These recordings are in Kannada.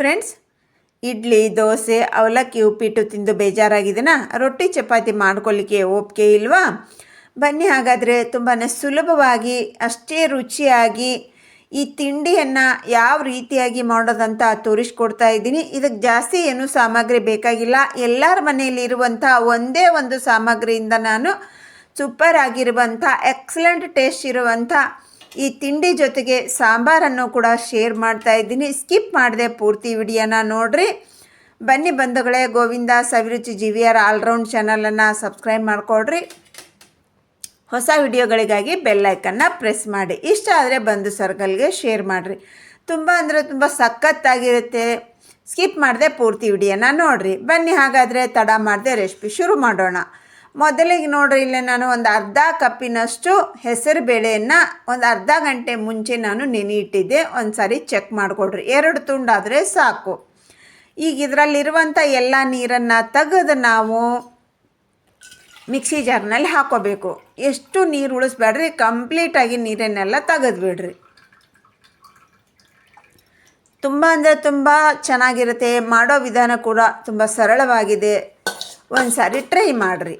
ಫ್ರೆಂಡ್ಸ್, ಇಡ್ಲಿ, ದೋಸೆ, ಅವಲಕ್ಕಿ, ಉಪ್ಪಿಟ್ಟು ತಿಂದು ಬೇಜಾರಾಗಿದೆನಾ? ರೊಟ್ಟಿ, ಚಪಾತಿ ಮಾಡ್ಕೊಳ್ಳಿಕ್ಕೆ ಒಪ್ಪಿಗೆ ಇಲ್ವಾ? ಬನ್ನಿ ಹಾಗಾದರೆ ತುಂಬಾ ಸುಲಭವಾಗಿ, ಅಷ್ಟೇ ರುಚಿಯಾಗಿ ಈ ತಿಂಡಿಯನ್ನು ಯಾವ ರೀತಿಯಾಗಿ ಮಾಡೋದಂತ ತೋರಿಸ್ಕೊಡ್ತಾ ಇದ್ದೀನಿ. ಇದಕ್ಕೆ ಜಾಸ್ತಿ ಏನು ಸಾಮಗ್ರಿ ಬೇಕಾಗಿಲ್ಲ. ಎಲ್ಲರ ಮನೆಯಲ್ಲಿ ಇರುವಂಥ ಒಂದೇ ಒಂದು ಸಾಮಗ್ರಿಯಿಂದ ನಾನು ಸೂಪರ್ ಆಗಿರುವಂಥ ಎಕ್ಸಲೆಂಟ್ ಟೇಸ್ಟ್ ಇರುವಂಥ ಈ ತಿಂಡಿ ಜೊತೆಗೆ ಸಾಂಬಾರನ್ನು ಕೂಡ ಶೇರ್ ಮಾಡ್ತಾ ಇದ್ದೀನಿ. ಸ್ಕಿಪ್ ಮಾಡಿದೆ ಪೂರ್ತಿ ವಿಡಿಯೋನ ನೋಡ್ರಿ. ಬನ್ನಿ ಬಂಧುಗಳೇ, Govinda Saviruchi G V R all round ಚಾನಲನ್ನು ಸಬ್ಸ್ಕ್ರೈಬ್ ಮಾಡಿಕೊಡ್ರಿ. ಹೊಸ ವಿಡಿಯೋಗಳಿಗಾಗಿ ಬೆಲ್ಲೈಕನ್ನು ಪ್ರೆಸ್ ಮಾಡಿ. ಇಷ್ಟ ಆದರೆ ಬಂಧು ಸರ್ಕಲ್ಗೆ ಶೇರ್ ಮಾಡಿರಿ. ತುಂಬ ಅಂದರೆ ತುಂಬ ಸಖತ್ತಾಗಿರುತ್ತೆ. ಸ್ಕಿಪ್ ಮಾಡಿದೆ ಪೂರ್ತಿ ವಿಡಿಯೋನ ನೋಡಿರಿ. ಬನ್ನಿ ಹಾಗಾದರೆ ತಡ ಮಾಡದೆ ರೆಸಿಪಿ ಶುರು ಮಾಡೋಣ. ಮೊದಲಿಗೆ ನೋಡ್ರಿ, ಇಲ್ಲೇ ನಾನು ಒಂದು ಅರ್ಧ ಕಪ್ಪಿನಷ್ಟು ಹೆಸರು ಬೇಳೆಯನ್ನು ಒಂದು ಅರ್ಧ ಗಂಟೆ ಮುಂಚೆ ನಾನು ನೆನೆ ಇಟ್ಟಿದ್ದೆ ಒಂದು ಸಾರಿ ಚೆಕ್ ಮಾಡಿಕೊಡ್ರಿ. ಎರಡು ತುಂಡಾದರೆ ಸಾಕು. ಈಗ ಇದರಲ್ಲಿರುವಂಥ ಎಲ್ಲ ನೀರನ್ನು ತೆಗೆದು ನಾವು ಮಿಕ್ಸಿ ಜಾರ್ನಲ್ಲಿ ಹಾಕೋಬೇಕು. ಎಷ್ಟು ನೀರು ಉಳಿಸ್ಬೇಡ್ರಿ ಕಂಪ್ಲೀಟಾಗಿ ನೀರನ್ನೆಲ್ಲ ತೆಗೆದುಬಿಡ್ರಿ ತುಂಬ ಅಂದರೆ ತುಂಬ ಚೆನ್ನಾಗಿರುತ್ತೆ. ಮಾಡೋ ವಿಧಾನ ಕೂಡ ತುಂಬ ಸರಳವಾಗಿದೆ. ಒಂದು ಸಾರಿ ಟ್ರೈ ಮಾಡಿರಿ.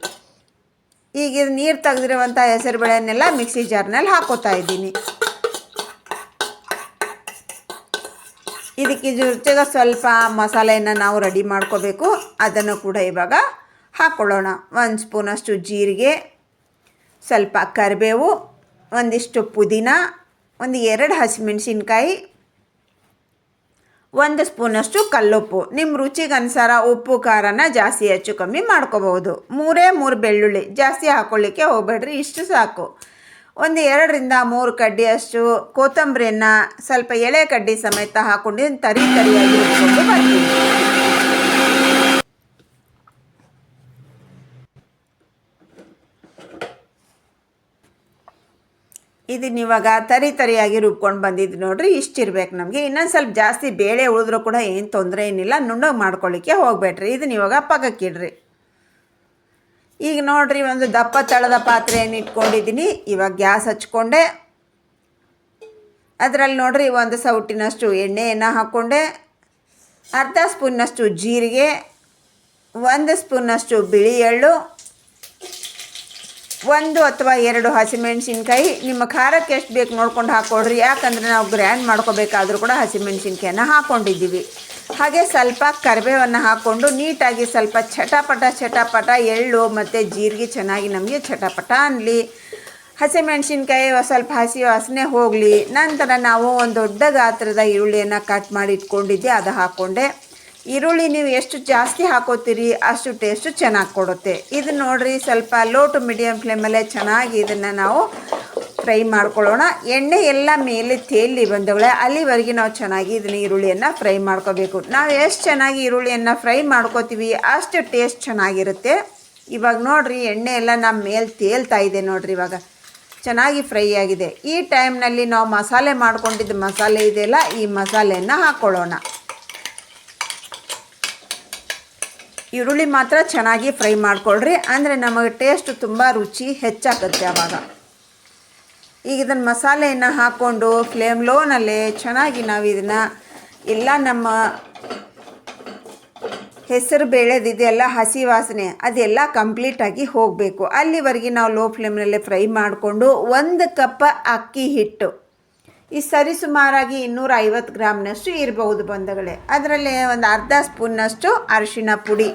ಈಗ ನೀರು ತೆಗೆದಿರುವಂಥ ಹೆಸರುಬೇಳೆನೆಲ್ಲ ಮಿಕ್ಸಿ ಜಾರ್ನಲ್ಲಿ ಹಾಕೋತಾ ಇದ್ದೀನಿ. ಇದಕ್ಕೆ ಜೊತೆಗೆ ಸ್ವಲ್ಪ ಮಸಾಲೆಯನ್ನು ನಾವು ರೆಡಿ ಮಾಡ್ಕೋಬೇಕು. ಅದನ್ನು ಕೂಡ ಇವಾಗ ಹಾಕ್ಕೊಳ್ಳೋಣ ಒಂದು ಸ್ಪೂನಷ್ಟು ಜೀರಿಗೆ, ಸ್ವಲ್ಪ ಕರಿಬೇವು, ಒಂದಿಷ್ಟು ಪುದೀನ, ಒಂದು ಎರಡು ಹಸಿಮೆಣಸಿನ್ಕಾಯಿ ಒಂದು ಸ್ಪೂನಷ್ಟು ಕಲ್ಲುಪ್ಪು. ನಿಮ್ಮ ರುಚಿಗೆ ಅನುಸಾರ ಉಪ್ಪು, ಖಾರನ ಜಾಸ್ತಿ ಹೆಚ್ಚು ಕಮ್ಮಿ ಮಾಡ್ಕೋಬಹುದು. ಮೂರೇ ಮೂರು ಬೆಳ್ಳುಳ್ಳಿ. ಜಾಸ್ತಿ ಹಾಕ್ಕೊಳ್ಳಿಕ್ಕೆ ಹೋಗ್ಬೇಡ್ರಿ, ಇಷ್ಟು ಸಾಕು. ಒಂದು ಎರಡರಿಂದ ಮೂರು ಕಡ್ಡಿಯಷ್ಟು ಕೊತ್ತಂಬರಿಯನ್ನು ಸ್ವಲ್ಪ ಎಳೆ ಕಡ್ಡಿ ಸಮೇತ ಹಾಕ್ಕೊಂಡು ತರಿ ತರಿಯಾಗಿ ಇಟ್ಕೊಂಡು ಇದನ್ನ ಇವಾಗ ತರಿ ತರಿಯಾಗಿ ರುಬ್ಕೊಂಡು ಬಂದಿದ್ದು ನೋಡ್ರಿ ಇಷ್ಟಿರ್ಬೇಕು ನಮಗೆ. ಇನ್ನೊಂದು ಸ್ವಲ್ಪ ಜಾಸ್ತಿ ಬೇಳೆ ಉಳಿದ್ರೂ ಕೂಡ ಏನು ತೊಂದರೆ ಏನಿಲ್ಲ, ನುಣ್ಣಗೆ ಮಾಡ್ಕೊಳ್ಳಿಕ್ಕೆ ಹೋಗ್ಬೇಡ್ರಿ. ಇದನ್ನ ಇವಾಗ ಪಕ್ಕಕ್ಕಿಡ್ರಿ ಈಗ ನೋಡ್ರಿ, ಒಂದು ದಪ್ಪ ತಳದ ಪಾತ್ರೆಯನ್ನು ಇಟ್ಕೊಂಡಿದ್ದೀನಿ ಇವಾಗ ಗ್ಯಾಸ್ ಹಚ್ಕೊಂಡೆ. ಅದರಲ್ಲಿ ನೋಡ್ರಿ, ಒಂದು ಸೌಟಿನಷ್ಟು ಎಣ್ಣೆಯನ್ನು ಹಾಕ್ಕೊಂಡೆ ಅರ್ಧ ಸ್ಪೂನ್ನಷ್ಟು ಜೀರಿಗೆ, ಒಂದು ಸ್ಪೂನ್ನಷ್ಟು ಬಿಳಿ ಎಳ್ಳು ಒಂದು ಅಥವಾ ಎರಡು ಹಸಿಮೆಣಸಿನ್ಕಾಯಿ. ನಿಮ್ಮ ಖಾರಕ್ಕೆ ಎಷ್ಟು ಬೇಕು ನೋಡ್ಕೊಂಡು ಹಾಕ್ಕೊಡ್ರಿ. ಯಾಕಂದರೆ ನಾವು ಗ್ರ್ಯಾಂಡ್ ಮಾಡ್ಕೋಬೇಕಾದ್ರೂ ಕೂಡ ಹಸಿಮೆಣಸಿನ್ಕಾಯನ್ನ ಹಾಕ್ಕೊಂಡಿದ್ದೀವಿ. ಹಾಗೆ ಸ್ವಲ್ಪ ಕರಿಬೇವನ್ನು ಹಾಕ್ಕೊಂಡು ನೀಟಾಗಿ ಸ್ವಲ್ಪ ಚಟಪಟ ಚಟಪಟ ಎಳ್ಳು ಮತ್ತು ಜೀರಿಗೆ ಚೆನ್ನಾಗಿ ನಮಗೆ ಚಟಪಟ ಅನ್ನಲಿ ಹಸಿಮೆಣಸಿನ್ಕಾಯಿ ಸ್ವಲ್ಪ ಹಸಿ ವಾಸನೆ ಹೋಗಲಿ. ನಂತರ ನಾವು ಒಂದು ದೊಡ್ಡ ಗಾತ್ರದ ಈರುಳ್ಳಿಯನ್ನು ಕಟ್ ಮಾಡಿ ಇಟ್ಕೊಂಡಿದ್ದೆ, ಅದು ಹಾಕ್ಕೊಂಡೆ. ಈರುಳ್ಳಿ ನೀವು ಎಷ್ಟು ಜಾಸ್ತಿ ಹಾಕೋತೀರಿ ಅಷ್ಟು ಟೇಸ್ಟು ಚೆನ್ನಾಗಿ ಕೊಡುತ್ತೆ. ಇದು ನೋಡಿರಿ ಸ್ವಲ್ಪ ಲೋ ಟು ಮೀಡಿಯಮ್ ಫ್ಲೇಮಲ್ಲೇ ಚೆನ್ನಾಗಿ ಇದನ್ನು ನಾವು ಫ್ರೈ ಮಾಡ್ಕೊಳ್ಳೋಣ. ಎಣ್ಣೆ ಎಲ್ಲ ಮೇಲೆ ತೇಲಿ ಬಂದವಳೆ, ಅಲ್ಲಿವರೆಗೆ ನಾವು ಚೆನ್ನಾಗಿ ಇದನ್ನ ಈರುಳ್ಳಿಯನ್ನು ಫ್ರೈ ಮಾಡ್ಕೋಬೇಕು. ನಾವು ಎಷ್ಟು ಚೆನ್ನಾಗಿ ಈರುಳ್ಳಿಯನ್ನು ಫ್ರೈ ಮಾಡ್ಕೋತೀವಿ ಅಷ್ಟು ಟೇಸ್ಟ್ ಚೆನ್ನಾಗಿರುತ್ತೆ. ಇವಾಗ ನೋಡಿರಿ ಎಣ್ಣೆ ಎಲ್ಲ ನಮ್ಮ ಮೇಲೆ ತೇಲ್ತಾ ಇದೆ ನೋಡಿರಿ ಇವಾಗ. ಚೆನ್ನಾಗಿ ಫ್ರೈ ಆಗಿದೆ. ಈ ಟೈಮ್ನಲ್ಲಿ ನಾವು ಮಸಾಲೆ ಮಾಡ್ಕೊಂಡಿದ್ದ ಮಸಾಲೆ ಇದೆಯಲ್ಲ, ಈ ಮಸಾಲೆಯನ್ನು ಹಾಕ್ಕೊಳ್ಳೋಣ ಈರುಳ್ಳಿ ಮಾತ್ರ ಚೆನ್ನಾಗಿ ಫ್ರೈ ಮಾಡ್ಕೊಳ್ರಿ. ಅಂದರೆ ನಮಗೆ ಟೇಸ್ಟ್ ತುಂಬ ರುಚಿ ಹೆಚ್ಚಾಗುತ್ತೆ ಆವಾಗ ಈಗ ಇದನ್ನು ಮಸಾಲೆಯನ್ನು ಹಾಕ್ಕೊಂಡು ಫ್ಲೇಮ್ ಲೋನಲ್ಲೇ ಚೆನ್ನಾಗಿ ನಾವು ಇದನ್ನು ಎಲ್ಲ ನಮ್ಮ ಹೆಸರು ಬೇಳೆದಿದೆಯಲ್ಲ ಹಸಿ ವಾಸನೆ ಅದೆಲ್ಲ ಕಂಪ್ಲೀಟಾಗಿ ಹೋಗಬೇಕು. ಅಲ್ಲಿವರೆಗೆ ನಾವು ಲೋ ಫ್ಲೇಮ್ನಲ್ಲೇ ಫ್ರೈ ಮಾಡಿಕೊಂಡು ಒಂದು ಕಪ್ ಅಕ್ಕಿ ಹಿಟ್ಟು ಈ ಸರಿಸುಮಾರಾಗಿ ಇನ್ನೂರ ಐವತ್ತು ಗ್ರಾಮ್ನಷ್ಟು ಇರಬಹುದು ಬಂಧುಗಳೇ. ಅದರಲ್ಲಿ ಒಂದು ಅರ್ಧ ಸ್ಪೂನ್ನಷ್ಟು ಅರಿಶಿಣ ಪುಡಿ.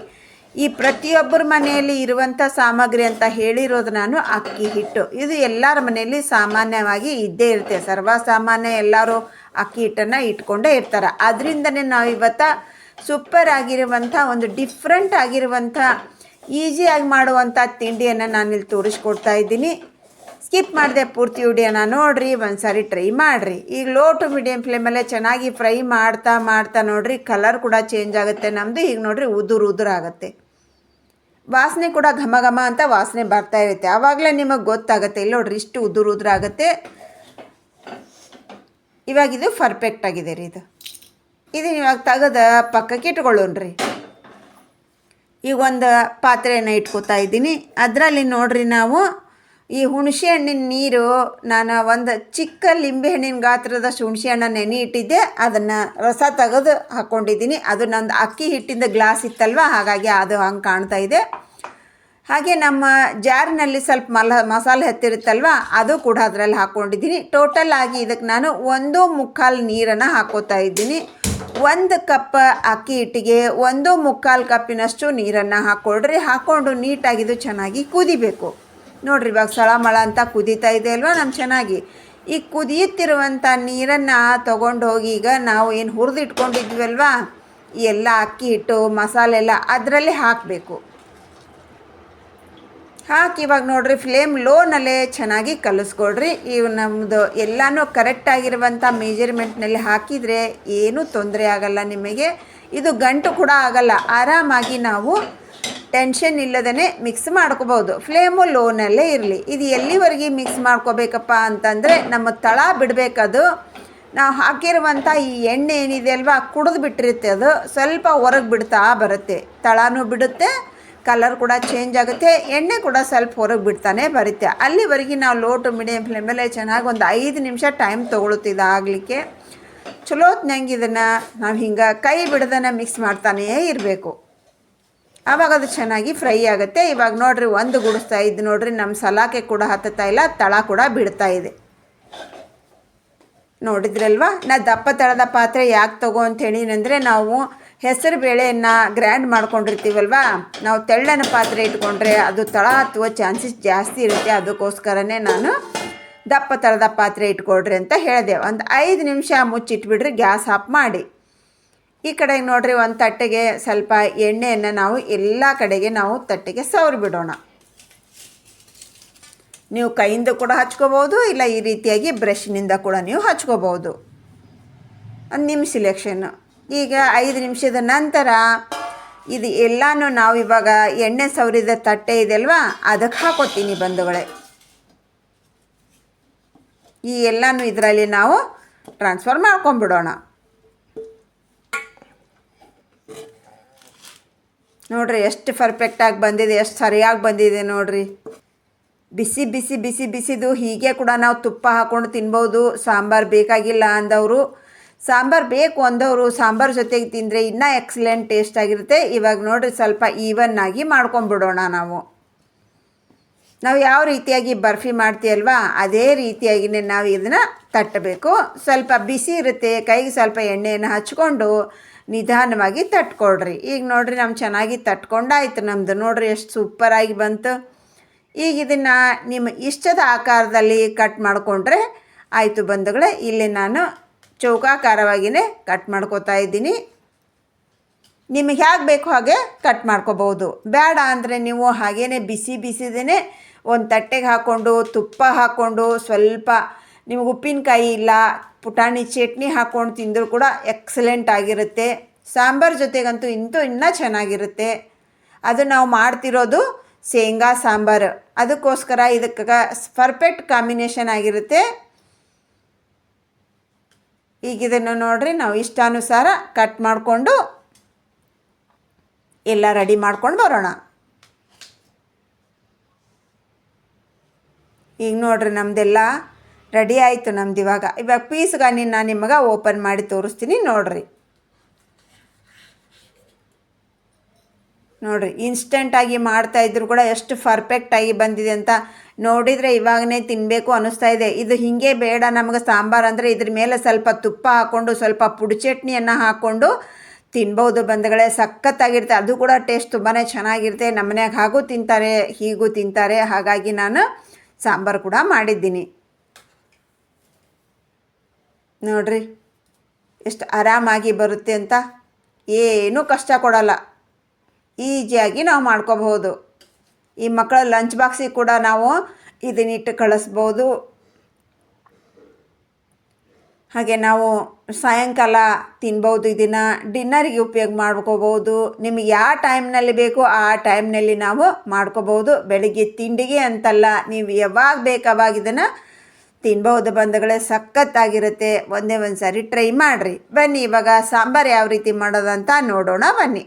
ಈ ಪ್ರತಿಯೊಬ್ಬರ ಮನೆಯಲ್ಲಿ ಇರುವಂಥ ಸಾಮಗ್ರಿ ಅಂತ ಹೇಳಿರೋದು ನಾನು ಅಕ್ಕಿ, ಹಿಟ್ಟು. ಇದು ಎಲ್ಲರ ಮನೆಯಲ್ಲಿ ಸಾಮಾನ್ಯವಾಗಿ ಇದ್ದೇ ಇರುತ್ತೆ. ಸರ್ವಸಾಮಾನ್ಯ ಎಲ್ಲರೂ ಅಕ್ಕಿ, ಹಿಟ್ಟನ್ನು ಇಟ್ಕೊಂಡೇ ಇರ್ತಾರೆ. ಅದರಿಂದನೇ ನಾವು ಇವತ್ತು ಸೂಪರ್ ಆಗಿರುವಂಥ ಒಂದು ಡಿಫ್ರೆಂಟ್ ಆಗಿರುವಂಥ ಈಸಿಯಾಗಿ ಮಾಡುವಂಥ ತಿಂಡಿಯನ್ನು ನಾನಿಲ್ಲಿ ತೋರಿಸ್ಕೊಡ್ತಾ ಇದ್ದೀನಿ. ಸ್ಕಿಪ್ ಮಾಡಿದೆ ಪೂರ್ತಿ ಉಡಿಯೋಣ. ನೋಡಿರಿ ಒಂದು ಸಾರಿ ಟ್ರೈ ಮಾಡಿರಿ. ಈಗ ಲೋ ಟು ಮೀಡಿಯಮ್ ಫ್ಲೇಮಲ್ಲೇ ಚೆನ್ನಾಗಿ ಫ್ರೈ ಮಾಡ್ತಾ ಮಾಡ್ತಾ ನೋಡಿರಿ ಕಲರ್ ಕೂಡ ಚೇಂಜ್ ಆಗುತ್ತೆ. ನಮ್ಮದು ಈಗ ನೋಡಿರಿ ಉದುರು ಉದುರು ಆಗುತ್ತೆ. ವಾಸನೆ ಕೂಡ ಘಮ ಘಮ ಅಂತ ವಾಸನೆ ಬರ್ತಾ ಇರುತ್ತೆ. ಆವಾಗಲೇ ನಿಮಗೆ ಗೊತ್ತಾಗುತ್ತೆ. ಇಲ್ಲಿ ನೋಡ್ರಿ ಇಷ್ಟು ಉದುರು ಉದುರು ಆಗುತ್ತೆ. ಇವಾಗ ಇದು ಪರ್ಫೆಕ್ಟ್ ಆಗಿದೆ ರೀ ಇದು. ಇದನ್ನ ಇವಾಗ ತೆಗೆದ ಪಕ್ಕಕ್ಕೆ ಇಟ್ಕೊಳ್ಳೋಣ್ರಿ ಈಗ ಒಂದು ಪಾತ್ರೆಯನ್ನು ಇಟ್ಕೋತಾ ಇದ್ದೀನಿ. ಅದರಲ್ಲಿ ನೋಡ್ರಿ ನಾವು ಈ ಹುಣಸೆ ಹಣ್ಣಿನ ನೀರು ನಾನು ಒಂದು ಚಿಕ್ಕ ಲಿಂಬೆ ಹಣ್ಣಿನ ಗಾತ್ರದಷ್ಟು ಹುಣಸೆ ಹಣ್ಣನ್ನು ನೆನೆ ಇಟ್ಟಿದ್ದೆ ಅದನ್ನು ರಸ ತೆಗೆದು ಹಾಕ್ಕೊಂಡಿದ್ದೀನಿ ಅದು ನಂದು ಅಕ್ಕಿ ಹಿಟ್ಟಿಂದ ಗ್ಲಾಸ್ ಇತ್ತಲ್ವ, ಹಾಗಾಗಿ ಅದು ಹಂಗೆ ಕಾಣ್ತಾ ಇದೆ. ಹಾಗೆ ನಮ್ಮ ಜಾರಿನಲ್ಲಿ ಸ್ವಲ್ಪ ಮಲ, ಮಸಾಲೆ ಹತ್ತಿರುತ್ತಲ್ವ, ಅದು ಕೂಡ ಅದರಲ್ಲಿ ಹಾಕ್ಕೊಂಡಿದ್ದೀನಿ ಟೋಟಲ್ ಆಗಿ ಇದಕ್ಕೆ ನಾನು ಒಂದು ಮುಕ್ಕಾಲು ನೀರನ್ನು ಹಾಕೋತಾ ಇದ್ದೀನಿ. ಒಂದು ಕಪ್ ಅಕ್ಕಿ ಹಿಟ್ಟಿಗೆ ಒಂದು ಮುಕ್ಕಾಲು ಕಪ್ಪಿನಷ್ಟು ನೀರನ್ನು ಹಾಕ್ಕೊಳ್ರಿ. ಹಾಕ್ಕೊಂಡು ನೀಟಾಗಿದ್ದು ಚೆನ್ನಾಗಿ ಕುದಿಬೇಕು. ನೋಡ್ರಿ, ಇವಾಗ ಸಳಮಳ ಅಂತ ಕುದೀತಾ ಇದೆ ಅಲ್ವಾ? ನಮ್ಮ ಚೆನ್ನಾಗಿ. ಈ ಕುದಿಯುತ್ತಿರುವಂಥ ನೀರನ್ನು ತೊಗೊಂಡು ಹೋಗಿ ಈಗ ನಾವು ಏನು ಹುರಿದು ಇಟ್ಕೊಂಡಿದ್ವಲ್ವಾ ಈ ಎಲ್ಲ ಅಕ್ಕಿ ಹಿಟ್ಟು, ಮಸಾಲೆ ಎಲ್ಲ ಅದರಲ್ಲಿ ಹಾಕಬೇಕು. ಹಾಕಿ ಇವಾಗ ನೋಡ್ರಿ ಫ್ಲೇಮ್ ಲೋನಲ್ಲೇ ಚೆನ್ನಾಗಿ ಕಲಿಸ್ಕೊಡ್ರಿ ಇವು ನಮ್ಮದು ಎಲ್ಲನೂ ಕರೆಕ್ಟಾಗಿರುವಂಥ ಮೆಜರ್ಮೆಂಟ್ನಲ್ಲಿ ಹಾಕಿದರೆ ಏನೂ ತೊಂದರೆ ಆಗಲ್ಲ ನಿಮಗೆ. ಇದು ಗಂಟು ಕೂಡ ಆಗಲ್ಲ, ಆರಾಮಾಗಿ ನಾವು ಟೆನ್ಷನ್ ಇಲ್ಲದೇ ಮಿಕ್ಸ್ ಮಾಡ್ಕೋಬೋದು ಫ್ಲೇಮು ಲೋನಲ್ಲೇ ಇರಲಿ. ಇದು ಎಲ್ಲಿವರೆಗೆ ಮಿಕ್ಸ್ ಮಾಡ್ಕೋಬೇಕಪ್ಪ ಅಂತಂದರೆ ನಮ್ಮ ತಳ ಬಿಡಬೇಕದು. ನಾವು ಹಾಕಿರುವಂಥ ಈ ಎಣ್ಣೆ ಏನಿದೆ ಅಲ್ವಾ, ಕುಡಿದು ಬಿಟ್ಟಿರುತ್ತೆ ಅದು. ಸ್ವಲ್ಪ ಹೊರಗೆ ಬಿಡ್ತಾ ಬರುತ್ತೆ. ತಳನೂ ಬಿಡುತ್ತೆ ಕಲರ್ ಕೂಡ ಚೇಂಜ್ ಆಗುತ್ತೆ. ಎಣ್ಣೆ ಕೂಡ ಸ್ವಲ್ಪ ಹೊರಗೆ ಬಿಡ್ತಾನೆ ಬರುತ್ತೆ. ಅಲ್ಲಿವರೆಗೆ ನಾವು ಲೋ ಟು ಮೀಡಿಯಮ್ ಫ್ಲೇಮಲ್ಲೇ ಚೆನ್ನಾಗಿ ಒಂದು ಐದು ನಿಮಿಷ ಟೈಮ್ ತೊಗೊಳುತ್ತಿದ್ದ ಆಗಲಿಕ್ಕೆ ಚಲೋತ್ನಂಗೆ ಇದನ್ನು ನಾವು ಹಿಂಗೆ ಕೈ ಬಿಡದನ್ನು ಮಿಕ್ಸ್ ಮಾಡ್ತಾನೇ ಇರಬೇಕು. ಆವಾಗ ಅದು ಚೆನ್ನಾಗಿ ಫ್ರೈ ಆಗುತ್ತೆ. ಇವಾಗ ನೋಡ್ರಿ, ಒಂದು ಗುಡಿಸ್ತಾ ಇದ್ದು ನೋಡ್ರಿ ನಮ್ಮ ಸಲಾಕೆ ಕೂಡ ಹತ್ತುತ್ತಾ ಇಲ್ಲ, ತಳ ಕೂಡ ಬಿಡ್ತಾ ಇದೆ. ನೋಡಿದ್ರಲ್ವಾ? ನಾ ದಪ್ಪ ತಳದ ಪಾತ್ರೆ ಯಾಕೆ ತಗೋ ಅಂತ ಹೇಳಿನಂದರೆ, ನಾವು ಹೆಸರು ಬೇಳೆಯನ್ನು ಗ್ರ್ಯಾಂಡ್ ಮಾಡ್ಕೊಂಡಿರ್ತೀವಲ್ವಾ? ನಾವು ತೆಳ್ಳನ ಪಾತ್ರೆ ಇಟ್ಕೊಂಡ್ರೆ ಅದು ತಳ ಹತ್ತುವ ಚಾನ್ಸಸ್ ಜಾಸ್ತಿ ಇರುತ್ತೆ. ಅದಕ್ಕೋಸ್ಕರನೇ ನಾನು ದಪ್ಪ ತಳದ ಪಾತ್ರೆ ಇಟ್ಕೊಡ್ರಿ ಅಂತ ಹೇಳಿದೆ. ಒಂದು ಐದು ನಿಮಿಷ ಮುಚ್ಚಿಟ್ಬಿಡ್ರಿ, ಗ್ಯಾಸ್ ಆಫ್ ಮಾಡಿ. ಈ ಕಡೆಗೆ ನೋಡ್ರಿ ಒಂದು ತಟ್ಟೆಗೆ ಸ್ವಲ್ಪ ಎಣ್ಣೆಯನ್ನು ನಾವು ಎಲ್ಲ ಕಡೆಗೆ ನಾವು ತಟ್ಟೆಗೆ ಸವರಿ ಬಿಡೋಣ. ನೀವು ಕೈಯಿಂದ ಕೂಡ ಹಚ್ಕೋಬೋದು ಇಲ್ಲ ಈ ರೀತಿಯಾಗಿ ಬ್ರಷ್ನಿಂದ ಕೂಡ ನೀವು ಹಚ್ಕೋಬೋದು ಅದು ನಿಮ್ಮ ಸಿಲೆಕ್ಷನ್ನು ಈಗ ಐದು ನಿಮಿಷದ ನಂತರ ಇದು ಎಲ್ಲನೂ ನಾವು ಇವಾಗ ಎಣ್ಣೆ ಸವರಿದ ತಟ್ಟೆ ಇದೆಯಲ್ವಾ ಅದಕ್ಕೆ ಹಾಕೋತೀನಿ ಬಂಧುಗಳೇ. ಈ ಎಲ್ಲನೂ ಇದರಲ್ಲಿ ನಾವು ಟ್ರಾನ್ಸ್ಫರ್ ಮಾಡ್ಕೊಂಬಿಡೋಣ ನೋಡ್ರಿ, ಎಷ್ಟು ಪರ್ಫೆಕ್ಟಾಗಿ ಬಂದಿದೆ, ಎಷ್ಟು ಸರಿಯಾಗಿ ಬಂದಿದೆ ನೋಡ್ರಿ. ಬಿಸಿ ಬಿಸಿ ಬಿಸಿ, ಬಿಸಿದು ಹೀಗೆ ಕೂಡ ನಾವು ತುಪ್ಪ ಹಾಕ್ಕೊಂಡು ತಿನ್ಬೋದು. ಸಾಂಬಾರು ಬೇಕಾಗಿಲ್ಲ ಅಂದವರು. ಸಾಂಬಾರು ಬೇಕು ಅಂದವರು, ಸಾಂಬಾರು ಜೊತೆಗೆ ತಿಂದರೆ ಇನ್ನೂ ಎಕ್ಸಲೆಂಟ್ ಟೇಸ್ಟ್ ಆಗಿರುತ್ತೆ. ಇವಾಗ ನೋಡ್ರಿ, ಸ್ವಲ್ಪ ಈವನ್ ಆಗಿ ಮಾಡ್ಕೊಂಬಿಡೋಣ ನಾವು. ನಾವು ಯಾವ ರೀತಿಯಾಗಿ ಬರ್ಫಿ ಮಾಡ್ತೀವಲ್ವಾ ಅದೇ ರೀತಿಯಾಗಿನೇ ನಾವು ಇದನ್ನು ತಟ್ಟಬೇಕು. ಸ್ವಲ್ಪ ಬಿಸಿ ಇರುತ್ತೆ, ಕೈಗೆ ಸ್ವಲ್ಪ ಎಣ್ಣೆಯನ್ನು ಹಚ್ಕೊಂಡು ನಿಧಾನವಾಗಿ ತಟ್ಕೊಳ್ರಿ. ಈಗ ನೋಡ್ರಿ ನಮ್ಮ ಚೆನ್ನಾಗಿ ತಟ್ಕೊಂಡಾಯ್ತು ನಮ್ಮದು ನೋಡ್ರಿ ಎಷ್ಟು ಸೂಪರಾಗಿ ಬಂತು. ಈಗ ಇದನ್ನು ನಿಮ್ಮ ಇಷ್ಟದ ಆಕಾರದಲ್ಲಿ ಕಟ್ ಮಾಡಿಕೊಂಡ್ರೆ ಆಯಿತು ಬಂಧುಗಳೇ, ಇಲ್ಲಿ ನಾನು ಚೌಕಾಕಾರವಾಗಿಯೇ ಕಟ್ ಮಾಡ್ಕೋತಾ ಇದ್ದೀನಿ. ನಿಮಗೆ ಹೇಗೆ ಬೇಕು ಹಾಗೆ ಕಟ್ ಮಾಡ್ಕೋಬೋದು ಬೇಡ ಅಂದರೆ ನೀವು ಹಾಗೇ ಬಿಸಿ ಬಿಸಿದೇ ಒಂದು ತಟ್ಟೆಗೆ ಹಾಕ್ಕೊಂಡು ತುಪ್ಪ ಹಾಕ್ಕೊಂಡು ಸ್ವಲ್ಪ ನಿಮಗೆ ಉಪ್ಪಿನಕಾಯಿ ಇಲ್ಲ ಪುಟಾಣಿ ಚಟ್ನಿ ಹಾಕ್ಕೊಂಡು ತಿಂದರೂ ಕೂಡ ಎಕ್ಸಲೆಂಟ್ ಆಗಿರುತ್ತೆ. ಸಾಂಬಾರು ಜೊತೆಗಂತೂ ಇಂತೂ ಇನ್ನೂ ಚೆನ್ನಾಗಿರುತ್ತೆ. ಅದು ನಾವು ಮಾಡ್ತಿರೋದು ಶೇಂಗಾ ಸಾಂಬಾರು. ಅದಕ್ಕೋಸ್ಕರ ಇದಕ್ಕೆ ಪರ್ಫೆಕ್ಟ್ ಕಾಂಬಿನೇಷನ್ ಆಗಿರುತ್ತೆ. ಈಗ ಇದನ್ನು ನೋಡ್ರಿ, ನಾವು ಇಷ್ಟಾನುಸಾರ ಕಟ್ ಮಾಡಿಕೊಂಡು ಎಲ್ಲ ರೆಡಿ ಮಾಡ್ಕೊಂಡು ಬರೋಣ. ಈಗ ನೋಡ್ರಿ ನಮ್ಮದೆಲ್ಲ ರೆಡಿ ಆಯಿತು ನಮ್ದು ಇವಾಗ. ಇವಾಗ ಪೀಸ್ಗಾಗಿ ನಾನು ನಿಮಗೆ ಓಪನ್ ಮಾಡಿ ತೋರಿಸ್ತೀನಿ, ನೋಡ್ರಿ. ನೋಡ್ರಿ ಇನ್ಸ್ಟೆಂಟಾಗಿ ಮಾಡ್ತಾ ಇದ್ರು ಕೂಡ ಎಷ್ಟು ಪರ್ಫೆಕ್ಟಾಗಿ ಬಂದಿದೆ ಅಂತ ನೋಡಿದರೆ ಇವಾಗನೇ ತಿನ್ನಬೇಕು ಅನ್ನಿಸ್ತಾ ಇದೆ. ಇದು ಹೀಗೆ ಬೇಡ, ನಮಗೆ ಸಾಂಬಾರು ಅಂದರೆ ಇದ್ರ ಮೇಲೆ ಸ್ವಲ್ಪ ತುಪ್ಪ ಹಾಕ್ಕೊಂಡು ಸ್ವಲ್ಪ ಪುಡಿ ಚಟ್ನಿಯನ್ನು ಹಾಕ್ಕೊಂಡು ತಿನ್ಬೋದು ಬಂದಗಳೇ ಸಖತ್ತಾಗಿರುತ್ತೆ. ಅದು ಕೂಡ ಟೇಸ್ಟ್ ತುಂಬಾ ಚೆನ್ನಾಗಿರುತ್ತೆ. ನಮ್ಮ ಹಾಗೂ ತಿಂತಾರೆ, ಹೀಗೂ ತಿಂತಾರೆ. ಹಾಗಾಗಿ ನಾನು ಸಾಂಬಾರು ಕೂಡ ಮಾಡಿದ್ದೀನಿ. ನೋಡ್ರಿ, ಎಷ್ಟು ಆರಾಮಾಗಿ ಬರುತ್ತೆ ಅಂತ ಏನೂ ಕಷ್ಟ ಕೊಡಲ್ಲ. ಈಸಿಯಾಗಿ ನಾವು ಮಾಡ್ಕೋಬಹುದು. ಈ ಮಕ್ಕಳ ಲಂಚ್ ಬಾಕ್ಸಿಗೆ ಕೂಡ ನಾವು ಇದನ್ನಿಟ್ಟು ಕಳಿಸ್ಬೋದು ಹಾಗೆ ನಾವು ಸಾಯಂಕಾಲ ತಿನ್ಬೋದು ಇದನ್ನು ಡಿನ್ನರಿಗೆ ಉಪಯೋಗ ಮಾಡ್ಕೋಬೋದು ನಿಮಗೆ ಯಾವ ಟೈಮ್ನಲ್ಲಿ ಬೇಕು ಆ ಟೈಮ್ನಲ್ಲಿ ನಾವು ಮಾಡ್ಕೋಬೋದು ಬೆಳಿಗ್ಗೆ ತಿಂಡಿಗೆ ಅಂತಲ್ಲ, ನೀವು ಯಾವಾಗ ಬೇಕಾವಾಗ ಇದನ್ನು ತಿನ್ಬಹುದು ಬಂಧುಗಳೇ, ಸಖತ್ತಾಗಿರುತ್ತೆ. ಒಂದೇ ಒಂದು ಸಾರಿ ಟ್ರೈ ಮಾಡಿರಿ. ಬನ್ನಿ, ಇವಾಗ ಸಾಂಬಾರು ಯಾವ ರೀತಿ ಮಾಡೋದಂತ ನೋಡೋಣ, ಬನ್ನಿ.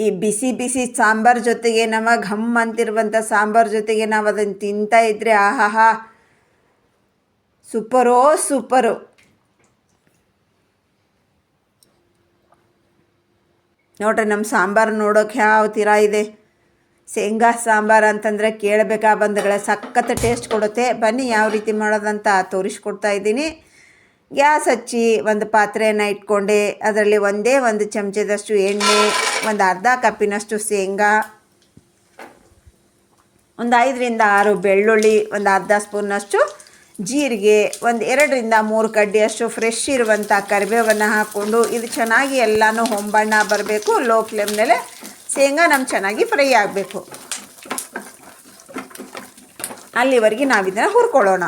ಈ ಬಿಸಿ ಬಿಸಿ ಸಾಂಬಾರ್ ಜೊತೆಗೆ, ನಮ್ಮ ಘಮ್ ಅಂತಿರುವಂಥ ಸಾಂಬಾರ್ ಜೊತೆಗೆ ನಾವು ಅದನ್ನು ತಿಂತಾ ಇದ್ದರೆ ಆಹಾಹಾ. ಸೂಪರೋ, ಸೂಪರು. ನೋಡ್ರಿ ನಮ್ಮ ಸಾಂಬಾರು ನೋಡೋಕೆ ಯಾವ ತೀರ ಇದೆ. ಶೇಂಗಾ, ಸಾಂಬಾರು ಅಂತಂದರೆ ಕೇಳಬೇಕಾ ಬಂದಗಳ ಸಖತ್ ಟೇಸ್ಟ್ ಕೊಡುತ್ತೆ. ಬನ್ನಿ, ಯಾವ ರೀತಿ ಮಾಡೋದಂತ ತೋರಿಸ್ಕೊಡ್ತಾ ಇದ್ದೀನಿ. ಗ್ಯಾಸ್ ಹಚ್ಚಿ ಒಂದು ಪಾತ್ರೆಯನ್ನು ಇಟ್ಕೊಂಡೆ. ಅದರಲ್ಲಿ ಒಂದೇ ಒಂದು ಚಮಚದಷ್ಟು ಎಣ್ಣೆ, ಒಂದು ಅರ್ಧ ಕಪ್ಪಿನಷ್ಟು ಶೇಂಗಾ, ಒಂದು ಐದರಿಂದ ಆರು ಬೆಳ್ಳುಳ್ಳಿ, ಒಂದು ಅರ್ಧ ಸ್ಪೂನ್ನಷ್ಟು ಜೀರಿಗೆ, ಒಂದು ಎರಡರಿಂದ ಮೂರು ಕಡ್ಡಿಯಷ್ಟು ಫ್ರೆಶ್ ಇರುವಂಥ ಕರಿಬೇವನ್ನು ಹಾಕ್ಕೊಂಡು ಇದು ಚೆನ್ನಾಗಿ ಎಲ್ಲನೂ ಹೊಂಬಣ್ಣ ಬರಬೇಕು ಲೋ ಫ್ಲೇಮ್ನಲ್ಲೇ ಶೇಂಗಾ ನಮ್ಮ ಚೆನ್ನಾಗಿ ಫ್ರೈ ಆಗಬೇಕು. ಅಲ್ಲಿವರೆಗೆ ನಾವು ಇದನ್ನು ಹುರ್ಕೊಳ್ಳೋಣ.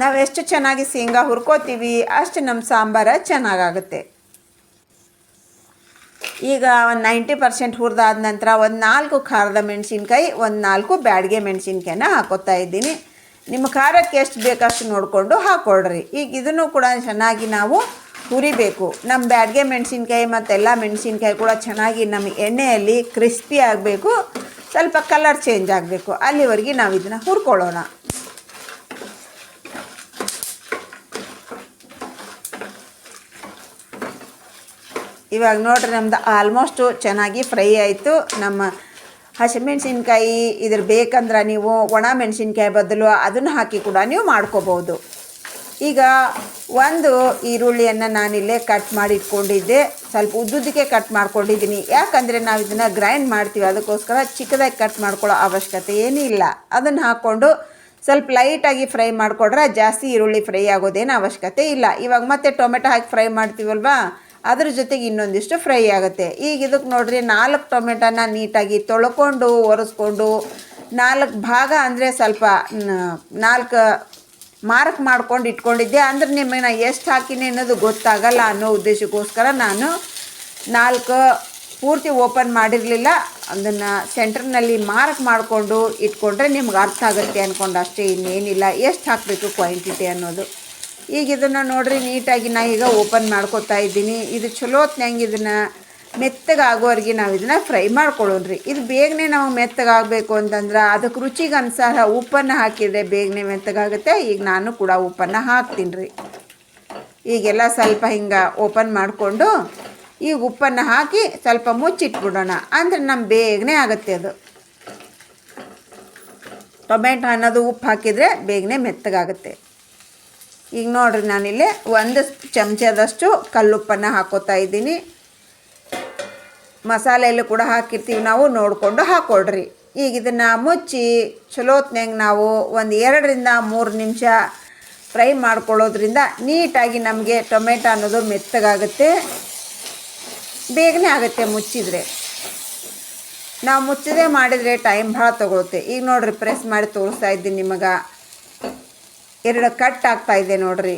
ನಾವು ಎಷ್ಟು ಚೆನ್ನಾಗಿ ಶೇಂಗಾ ಹುರ್ಕೋತೀವಿ, ಅಷ್ಟು ನಮ್ಮ ಸಾಂಬಾರ ಚೆನ್ನಾಗಾಗುತ್ತೆ. ಈಗ ಒಂದು ನೈಂಟಿ ಪರ್ಸೆಂಟ್ ಹುರಿದಾದ ನಂತರ ಒಂದು ನಾಲ್ಕು ಖಾರದ ಮೆಣಸಿನ್ಕಾಯಿ, ಒಂದು ನಾಲ್ಕು ಬ್ಯಾಡಿಗೆ ಮೆಣಸಿನ್ಕಾಯಿನ ಹಾಕೋತಾ ಇದ್ದೀನಿ. ನಿಮ್ಮ ಖಾರಕ್ಕೆ ಎಷ್ಟು ಬೇಕಷ್ಟು ನೋಡಿಕೊಂಡು ಹಾಕ್ಕೊಳ್ರಿ ಈಗ ಇದನ್ನು ಕೂಡ ಚೆನ್ನಾಗಿ ನಾವು ಹುರಿಬೇಕು. ನಮ್ಮ ಬ್ಯಾಡಿಗೆ ಮೆಣಸಿನ್ಕಾಯಿ ಮತ್ತೆಲ್ಲ ಮೆಣಸಿನ್ಕಾಯಿ ಕೂಡ ಚೆನ್ನಾಗಿ ನಮ್ಮ ಎಣ್ಣೆಯಲ್ಲಿ ಕ್ರಿಸ್ಪಿ ಆಗಬೇಕು. ಸ್ವಲ್ಪ ಕಲರ್ ಚೇಂಜ್ ಆಗಬೇಕು. ಅಲ್ಲಿವರೆಗೆ ನಾವು ಇದನ್ನು ಹುರ್ಕೊಳ್ಳೋಣ. ಇವಾಗ ನೋಡ್ರಿ ನಮ್ದು ಆಲ್ಮೋಸ್ಟು ಚೆನ್ನಾಗಿ ಫ್ರೈ ಆಯಿತು. ನಮ್ಮ ಹಸಿಮೆಣ್ಸಿನ್ಕಾಯಿ ಇದ್ರ ಬೇಕಂದ್ರೆ ನೀವು ಒಣ ಮೆಣಸಿನ್ಕಾಯಿ ಬದಲು ಅದನ್ನು ಹಾಕಿ ಕೂಡ ನೀವು ಮಾಡ್ಕೋಬೋದು. ಈಗ ಒಂದು ಈರುಳ್ಳಿಯನ್ನು ನಾನಿಲ್ಲೇ ಕಟ್ ಮಾಡಿ ಇಟ್ಕೊಂಡಿದ್ದೆ ಸ್ವಲ್ಪ ಉದ್ದುದಕ್ಕೆ ಕಟ್ ಮಾಡ್ಕೊಂಡಿದ್ದೀನಿ. ಯಾಕಂದರೆ ನಾವು ಇದನ್ನು ಗ್ರೈಂಡ್ ಮಾಡ್ತೀವಿ. ಅದಕ್ಕೋಸ್ಕರ ಚಿಕ್ಕದಾಗಿ ಕಟ್ ಮಾಡ್ಕೊಳ್ಳೋ ಅವಶ್ಯಕತೆ ಏನೂ ಇಲ್ಲ. ಅದನ್ನು ಹಾಕ್ಕೊಂಡು ಸ್ವಲ್ಪ ಲೈಟಾಗಿ ಫ್ರೈ ಮಾಡಿಕೊಡ್ರೆ ಜಾಸ್ತಿ ಈರುಳ್ಳಿ ಫ್ರೈ ಆಗೋದೇನು ಅವಶ್ಯಕತೆ ಇಲ್ಲ. ಇವಾಗ ಮತ್ತೆ ಟೊಮೆಟೊ ಹಾಕಿ ಫ್ರೈ ಮಾಡ್ತೀವಲ್ವಾ? ಅದ್ರ ಜೊತೆಗೆ ಇನ್ನೊಂದಿಷ್ಟು ಫ್ರೈ ಆಗುತ್ತೆ. ಈಗ ಇದಕ್ಕೆ ನೋಡ್ರಿ, ನಾಲ್ಕು ಟೊಮೆಟೊನ ನೀಟಾಗಿ ತೊಳ್ಕೊಂಡು, ಒರೆಸ್ಕೊಂಡು ನಾಲ್ಕು ಭಾಗ ಅಂದರೆ ಸ್ವಲ್ಪ ನಾಲ್ಕು ಮಾರ್ಕ್ ಮಾಡ್ಕೊಂಡು ಇಟ್ಕೊಂಡಿದ್ದೆ. ಅಂದ್ರೆ ನಿಮಗೆ ನಾ ಎಷ್ಟು ಹಾಕಿನಿ ಅನ್ನೋದು ಗೊತ್ತಾಗಲ್ಲ ಅನ್ನೋ ಉದ್ದೇಶಕ್ಕೋಸ್ಕರ ನಾನು ನಾಲ್ಕು ಪೂರ್ತಿ ಓಪನ್ ಮಾಡಿರಲಿಲ್ಲ. ಅದನ್ನು ಸೆಂಟ್ರ್ನಲ್ಲಿ ಮಾರ್ಕ್ ಮಾಡಿಕೊಂಡು ಇಟ್ಕೊಂಡ್ರೆ ನಿಮ್ಗೆ ಅರ್ಥ ಆಗುತ್ತೆ ಅಂದ್ಕೊಂಡು ಅಷ್ಟೇ, ಇನ್ನೇನಿಲ್ಲ. ಎಷ್ಟು ಹಾಕಬೇಕು ಕ್ವಾಂಟಿಟಿ ಅನ್ನೋದು. ಈಗ ಇದನ್ನು ನೋಡ್ರಿ, ನೀಟಾಗಿ ನಾ ಈಗ ಓಪನ್ ಮಾಡ್ಕೊತಾ ಇದ್ದೀನಿ. ಇದು ಚಲೋ ಹೊತ್ನಂಗೆ ಇದನ್ನು ಮೆತ್ತಗಾಗೋವರೆಗೆ ನಾವು ಇದನ್ನು ಫ್ರೈ ಮಾಡ್ಕೊಳ್ಳೋಣ್ರಿ. ಇದು ಬೇಗನೆ ನಾವು ಮೆತ್ತಗಾಗಬೇಕು ಅಂತಂದ್ರೆ ಅದಕ್ಕೆ ರುಚಿಗೆ ಅನುಸಾರ ಉಪ್ಪನ್ನು ಹಾಕಿದರೆ ಬೇಗನೆ ಮೆತ್ತಗಾಗುತ್ತೆ. ಈಗ ನಾನು ಕೂಡ ಉಪ್ಪನ್ನು ಹಾಕ್ತೀನಿ ರೀ ಈಗೆಲ್ಲ ಸ್ವಲ್ಪ ಹಿಂಗೆ ಓಪನ್ ಮಾಡಿಕೊಂಡು ಈಗ ಉಪ್ಪನ್ನು ಹಾಕಿ ಸ್ವಲ್ಪ ಮುಚ್ಚಿಟ್ಬಿಡೋಣ. ಅಂದರೆ ನಮ್ಮ ಬೇಗನೆ ಆಗುತ್ತೆ ಅದು. ಟೊಮೆಟೊ ಅನ್ನೋದು ಉಪ್ಪು ಹಾಕಿದರೆ ಬೇಗನೆ ಮೆತ್ತಗಾಗುತ್ತೆ. ಈಗ ನೋಡ್ರಿ ನಾನಿಲ್ಲಿ ಒಂದು ಚಮಚದಷ್ಟು ಕಲ್ಲುಪ್ಪನ್ನು ಹಾಕೋತಾ ಇದ್ದೀನಿ. ಮಸಾಲೆಯಲ್ಲೂ ಕೂಡ ಹಾಕಿರ್ತೀವಿ. ನಾವು ನೋಡಿಕೊಂಡು ಹಾಕ್ಕೊಡ್ರಿ ಈಗ ಇದನ್ನು ಮುಚ್ಚಿ ಚಲೋತ್ನಾಗ ನಾವು ಒಂದು ಎರಡರಿಂದ ಮೂರು ನಿಮಿಷ ಫ್ರೈ ಮಾಡ್ಕೊಳ್ಳೋದ್ರಿಂದ ನೀಟಾಗಿ ನಮಗೆ ಟೊಮೆಟೊ ಅನ್ನೋದು ಮೆತ್ತಗಾಗುತ್ತೆ. ಬೇಗನೆ ಆಗುತ್ತೆ ಮುಚ್ಚಿದರೆ. ನಾವು ಮುಚ್ಚದೆ ಮಾಡಿದರೆ ಟೈಮ್ ಭಾಳ ತೊಗೊಳುತ್ತೆ. ಈಗ ನೋಡ್ರಿ, ಪ್ರೆಸ್ ಮಾಡಿ ತೋರಿಸ್ತಾ ಇದ್ದೀನಿ ನಿಮಗೆ. ಎರಡು ಕಟ್ ಆಗ್ತಾ ಇದೆ ನೋಡ್ರಿ.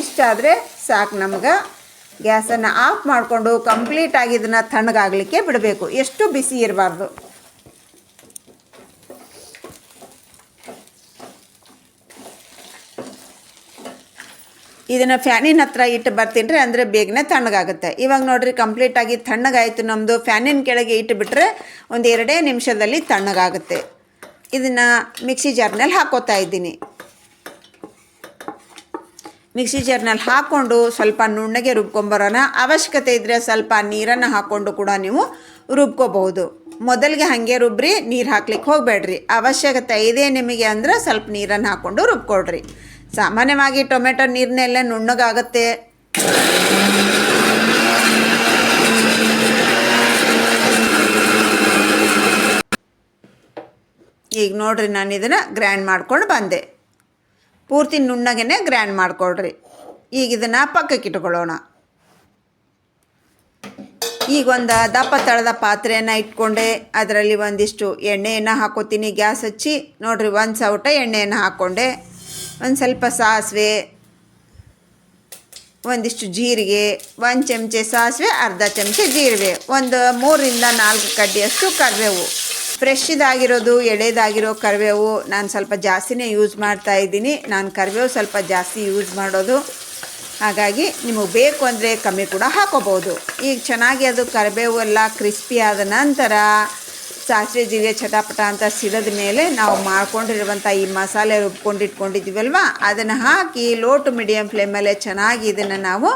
ಇಷ್ಟಾದರೆ ಸಾಕು ನಮ್ಗೆ. ಗ್ಯಾಸನ್ನು ಆಫ್ ಮಾಡಿಕೊಂಡು ಕಂಪ್ಲೀಟಾಗಿ ಇದನ್ನು ತಣ್ಣಗಾಗಲಿಕ್ಕೆ ಬಿಡಬೇಕು. ಎಷ್ಟು ಬಿಸಿ ಇರಬಾರ್ದು? ಇದನ್ನು ಫ್ಯಾನಿನ ಹತ್ರ ಇಟ್ಟು ಬರ್ತೀನಿ ರೀ, ಅಂದರೆ ಬೇಗನೆ ತಣ್ಣಗಾಗುತ್ತೆ. ಇವಾಗ ನೋಡಿರಿ ಕಂಪ್ಲೀಟಾಗಿ ತಣ್ಣಗಾಯಿತು. ನಮ್ಮದು ಫ್ಯಾನಿನ ಕೆಳಗೆ ಇಟ್ಟು ಬಿಟ್ಟರೆ ಒಂದು ಎರಡೇ ನಿಮಿಷದಲ್ಲಿ ತಣ್ಣಗಾಗುತ್ತೆ. ಇದನ್ನು ಮಿಕ್ಸಿ ಜಾರ್ನಲ್ಲಿ ಹಾಕೋತಾ ಇದ್ದೀನಿ. ಮಿಕ್ಸಿ ಜಾರ್ನಲ್ಲಿ ಹಾಕ್ಕೊಂಡು ಸ್ವಲ್ಪ ನುಣ್ಣಗೆ ರುಬ್ಕೊಂಬರೋಣ. ಅವಶ್ಯಕತೆ ಇದ್ದರೆ ಸ್ವಲ್ಪ ನೀರನ್ನು ಹಾಕ್ಕೊಂಡು ಕೂಡ ನೀವು ರುಬ್ಕೋಬಹುದು. ಮೊದಲಿಗೆ ಹಾಗೆ ರುಬ್ಬ್ರಿ ನೀರು ಹಾಕ್ಲಿಕ್ಕೆ ಹೋಗಬೇಡ್ರಿ. ಅವಶ್ಯಕತೆ ಇದೆ ನಿಮಗೆ ಅಂದ್ರೆ ಸ್ವಲ್ಪ ನೀರನ್ನು ಹಾಕ್ಕೊಂಡು ರುಬ್ಕೊಳ್ರಿ. ಸಾಮಾನ್ಯವಾಗಿ ಟೊಮೆಟೊ ನೀರಿನಲ್ಲೇ ನುಣ್ಣಗಾಗತ್ತೆ. ಈಗ ನೋಡ್ರಿ ನಾನು ಇದನ್ನು ಗ್ರ್ಯಾಂಡ್ ಮಾಡ್ಕೊಂಡು ಬಂದೆ. ಪೂರ್ತಿ ನುಣ್ಣಗೆ ಗ್ರ್ಯಾಂಡ್ ಮಾಡ್ಕೊಳ್ರಿ. ಈಗ ಇದನ್ನು ಪಕ್ಕಕ್ಕೆ ಇಟ್ಕೊಳ್ಳೋಣ. ಈಗ ಒಂದು ದಪ್ಪ ತಳದ ಪಾತ್ರೆಯನ್ನು ಇಟ್ಕೊಂಡೆ. ಅದರಲ್ಲಿ ಒಂದಿಷ್ಟು ಎಣ್ಣೆಯನ್ನು ಹಾಕೋತೀನಿ. ಗ್ಯಾಸ್ ಹಚ್ಚಿ ನೋಡಿರಿ ಒಂದು ಸೌಟ ಎಣ್ಣೆಯನ್ನು ಹಾಕ್ಕೊಂಡೆ ಒಂದು ಸ್ವಲ್ಪ ಸಾಸಿವೆ, ಒಂದಿಷ್ಟು ಜೀರಿಗೆ, ಒಂದು ಚಮಚೆ ಸಾಸಿವೆ, ಅರ್ಧ ಚಮಚೆ ಜೀರಿಗೆ ಒಂದು ಮೂರರಿಂದ ನಾಲ್ಕು ಕಡ್ಡಿಯಷ್ಟು ಕರಿಬೇವು. ಫ್ರೆಶ್ ಇದಾಗಿರೋದು, ಎಳೆದಾಗಿರೋ ಕರಿಬೇವು ನಾನು ಸ್ವಲ್ಪ ಜಾಸ್ತಿನೇ ಯೂಸ್ ಮಾಡ್ತಾ ಇದ್ದೀನಿ. ನಾನು ಕರಿಬೇವು ಸ್ವಲ್ಪ ಜಾಸ್ತಿ ಯೂಸ್ ಮಾಡೋದು. ಹಾಗಾಗಿ ನಿಮಗೆ ಬೇಕು ಅಂದರೆ ಕಮ್ಮಿ ಕೂಡ ಹಾಕೋಬೋದು. ಈಗ ಚೆನ್ನಾಗಿ ಅದು ಕರಿಬೇವು ಎಲ್ಲ ಕ್ರಿಸ್ಪಿ ಆದ ನಂತರ ಸಾಸಿವೆ, ಜೀರಿಗೆ, ಚಟಾಪಟ ಅಂತ ಸಿಡಿದ ಮೇಲೆ ನಾವು ಮಾಡ್ಕೊಂಡಿರುವಂಥ ಈ ಮಸಾಲೆ ರುಬ್ಕೊಂಡು ಇಟ್ಕೊಂಡಿದ್ದೀವಲ್ವ? ಅದನ್ನು ಹಾಕಿ ಲೋ ಟು ಮೀಡಿಯಮ್ ಫ್ಲೇಮಲ್ಲೇ ಚೆನ್ನಾಗಿ ಇದನ್ನು ನಾವು